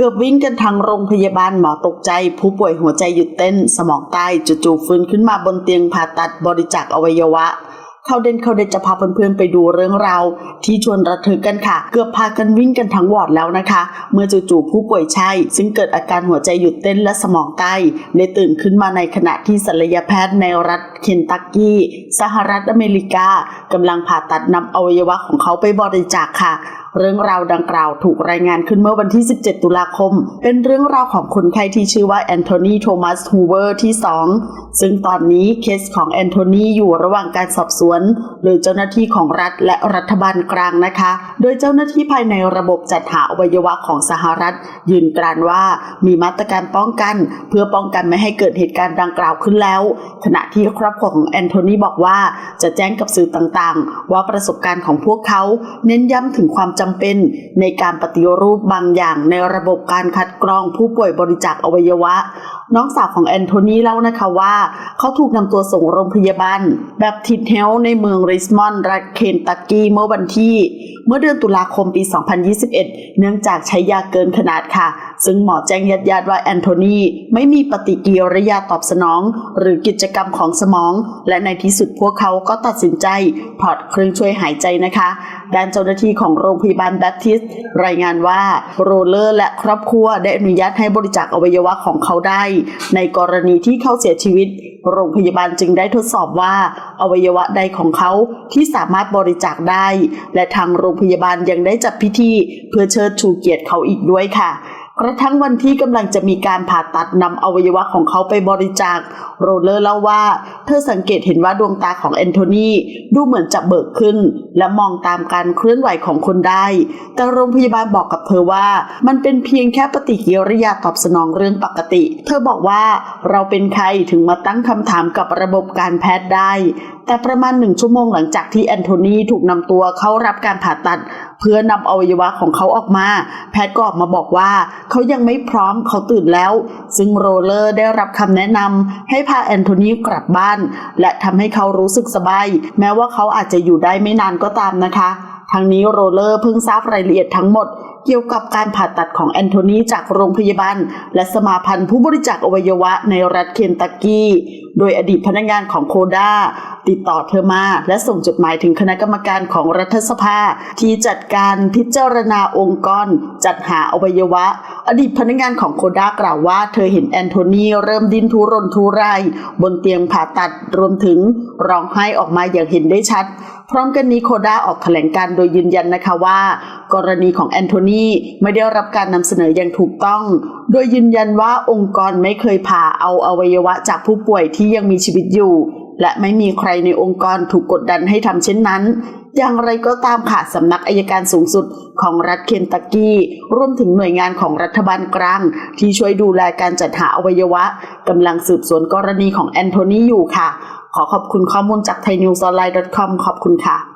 เกือบวิ่งกันทั้งโรงพยาบาลหมอตกใจ ผู้ป่วยหัวใจหยุดเต้น สมองตายจู่ๆฟื้นขึ้นมาบนเตียงผ่าตัดบริจาคอวัยวะเข้าเด่นเข้าเด่นจะพาเพื่อนๆไปดูเรื่องราวที่ชวนระทึกกันค่ะ เกือบพากันวิ่งกันทั้งวอร์ดแล้วนะคะ เมื่อจู่ๆผู้ป่วยชายซึ่งเกิดอาการหัวใจหยุดเต้นและสมองตายได้ตื่นขึ้นมาในขณะที่ศัลยแพทย์ในรัฐเคนตักกี้ สหรัฐอเมริกากำลังผ่าตัดนำอวัยวะของเขาไปบริจาคค่ะ เรื่องราวดังกล่าวถูกรายงานขึ้นเมื่อวันที่ 17 ตุลาคม เป็นเรื่องราวของคนไข้ที่ชื่อว่าแอนโทนีโทมัสฮูเวอร์ที่ 2 ซึ่งตอนนี้เคสของแอนโทนีอยู่ระหว่างการสอบสวนโดยเจ้าหน้าที่ของรัฐและรัฐบาลกลางนะคะ โดยเจ้าหน้าที่ภายในระบบจัดหาอวัยวะของสหรัฐ ยืนกรานว่ามีมาตรการป้องกัน เพื่อป้องกันไม่ให้เกิดเหตุการณ์ดังกล่าวขึ้นแล้ว ขณะที่ครอบครัวของแอนโทนีบอกว่าจะแจ้งกับสื่อต่างๆ ว่าประสบการณ์ของพวกเขาเน้นย้ำถึงความจำเป็นในการปฏิรูปบางอย่างในระบบการคัดกรองผู้ป่วยบริจาคอวัยวะ น้องสาวของแอนโทนีเล่านะคะว่า เขาถูกนำตัวส่งโรงพยาบาลแบบทิดเฮลในเมืองริสมอนด์รัฐเคนตักกี้เมื่อวันที่ เมื่อเดือนตุลาคมปี 2021 เนื่องจากใช้ยาเกินขนาดค่ะ ซึ่งหมอแจ้งญาติญาติว่าแอนโทนีไม่มีปฏิกิริยาตอบสนอง หรือกิจกรรมของสมอง และในที่สุดพวกเขาก็ตัดสินใจถอดเครื่องช่วยหายใจนะคะด้านเจ้าหน้าที่ของโรงพยาบาลแบปทิส รายงานว่าโรเลอร์และครอบครัวได้อนุญาตให้บริจาคอวัยวะของเขาได้ ในกรณีที่เขาเสียชีวิต โรงพยาบาลจึงได้ทดสอบว่า อวัยวะใดของเขาที่สามารถบริจาคได้ และทางโรงพยาบาลยังได้จัดพิธีเพื่อเชิดชูเกียรติเขาอีกด้วยค่ะกระทั่งวันที่กำลังจะมีการผ่าตัดนำอวัยวะของเขาไปบริจาค โรเลอร์เล่าว่า เธอสังเกตเห็นว่าดวงตาของแอนโทนีดูเหมือนจะเบิกขึ้นและมองตามการเคลื่อนไหวของคนได้ แต่โรงพยาบาลบอกกับเธอว่า มันเป็นเพียงแค่ปฏิกิริยาตอบสนองเรื่องปกติ เธอบอกว่าเราเป็นใครถึงมาตั้งคำถามกับระบบการแพทย์ได้ แต่ประมาณหนึ่งชั่วโมงหลังจากที่แอนโทนีถูกนำตัวเข้ารับการผ่าตัด เพื่อนำอวัยวะของเขาออกมา แพทย์ก็ออกมาบอกว่า เขายังไม่พร้อมเขาตื่นแล้ว ซึ่งโรเลอร์ได้รับคำแนะนำให้พาแอนโทนีกลับบ้าน และทำให้เขารู้สึกสบาย แม้ว่าเขาอาจจะอยู่ได้ไม่นานก็ตามนะคะทางนี้โรเลอร์เพิ่งทราบรายละเอียดทั้งหมดเกี่ยวกับการผ่าตัดของแอนโทนีจากโรงพยาบาล และสมาพันธ์ผู้บริจาคอวัยวะในรัฐเคนตักกี้โดยอดีตพนักงานของโคด้าติดต่อเธอมาและส่งจดหมายถึงคณะกรรมการของรัฐสภา ที่จัดการพิจารณาองค์กร จัดหาอวัยวะ อดีตพนักงานของโคด้ากล่าวว่าเธอเห็นแอนโทนีเริ่มดิ้นทุรนทุรายบนเตียงผ่าตัดรวมถึงร้องไห้ออกมาอย่างเห็นได้ชัด พร้อมกันนี้โคด้าออกแถลงการโดยยืนยันนะคะว่า กรณีของแอนโทนีไม่ได้รับการนำเสนออย่างถูกต้อง โดยยืนยันว่าองค์กรไม่เคยผ่าเอาอวัยวะจากผู้ป่วยที่ที่ยังมีชีวิตอยู่ และไม่มีใครในองค์กรถูกกดดันให้ทำเช่นนั้น อย่างไรก็ตามค่ะสำนักอายการสูงสุดของรัฐเคนตักกี้รวมถึงหน่วยงานของรัฐบาลกลาง ที่ช่วยดูแลการจัดหาอวัยวะกำลังสืบสวนกรณีของแอนโทนีอยู่ค่ะ ขอขอบคุณข้อมูลจาก thainews online com ขอบคุณค่ะ